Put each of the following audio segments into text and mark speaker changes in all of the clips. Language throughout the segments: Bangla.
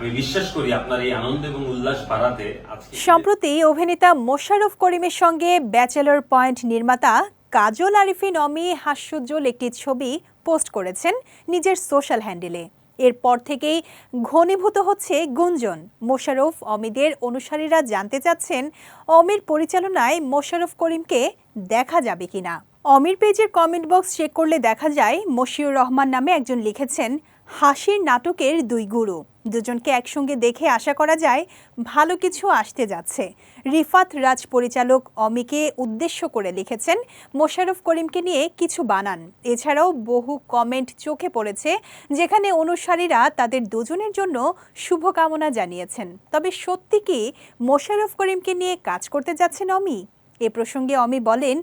Speaker 1: আমি বিশ্বাস করি আপনার এই আনন্দ এবং উল্লাস বাড়াতে
Speaker 2: সম্প্রতি অভিনেতা মোশাররফ করিমের সঙ্গে ব্যাচেলর পয়েন্ট নির্মাতা কাজল আরিফিন অমি হাস্যোজ্জ্বল একটি ছবি পোস্ট করেছেন নিজের সোশ্যাল হ্যান্ডেলে। এরপর থেকেই ঘনীভূত হচ্ছে গুঞ্জন। মোশাররফ, অমিদের অনুসারীরা জানতে চাচ্ছেন অমির পরিচালনায় মোশাররফ করিমকে দেখা যাবে কিনা। অমির পেজের কমেন্ট বক্স চেক করলে দেখা যায়, মশিউর রহমান নামে একজন লিখেছেন হাসির নাটকের দুই গুরু। দুজনকে একসঙ্গে দেখে আশা করা যায় ভালো কিছু আসতে যাচ্ছে। রিফাত রাজ পরিচালক অমিকে উদ্দেশ্য করে লিখেছেন, মোশাররফ করিমকে নিয়ে কিছু বানান। এছাড়াও বহু কমেন্ট চোখে পড়েছে, যেখানে অনুসারীরা তাদের দুজনের জন্য শুভকামনা জানিয়েছেন। তবে সত্যি কি মোশাররফ করিমকে নিয়ে কাজ করতে যাচ্ছেন অমি? এ প্রসঙ্গে অমি বলেন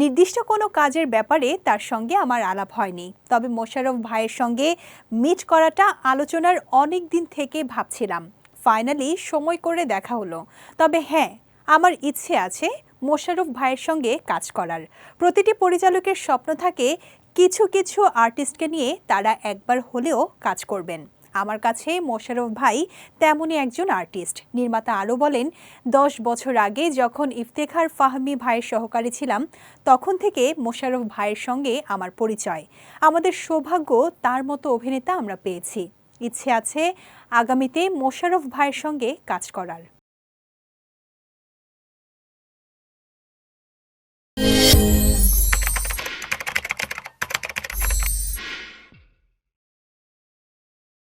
Speaker 2: নির্দিষ্ট কোনো কাজের ব্যাপারে তার সঙ্গে আমার আলাপ হয়নি। তবে মোশাররফ ভাইয়ের সঙ্গে মিট করাটা আলোচনার অনেক দিন থেকে ভাবছিলাম। ফাইনালি সময় করে দেখা হলো। তবে হ্যাঁ আমার ইচ্ছে আছে মোশাররফ ভাইয়ের সঙ্গে কাজ করার। প্রতিটি পরিচালকের স্বপ্ন থাকে কিছু কিছু আর্টিস্টকে নিয়ে তারা একবার হলেও কাজ করবেন। আমার কাছে মোশারফ ভাই তেমনই একজন আর্টিস্ট নির্মাতা আরও বলেন, দশ বছর আগে যখন ইফতেখার ফাহমি ভাইয়ের সহকারী ছিলাম, তখন থেকে মোশারফ ভাইয়ের সঙ্গে আমার পরিচয়। আমাদের সৌভাগ্য, তার মতো অভিনেতা আমরা পেয়েছি। ইচ্ছে আছে আগামীতে মোশারফ ভাইয়ের সঙ্গে কাজ করার।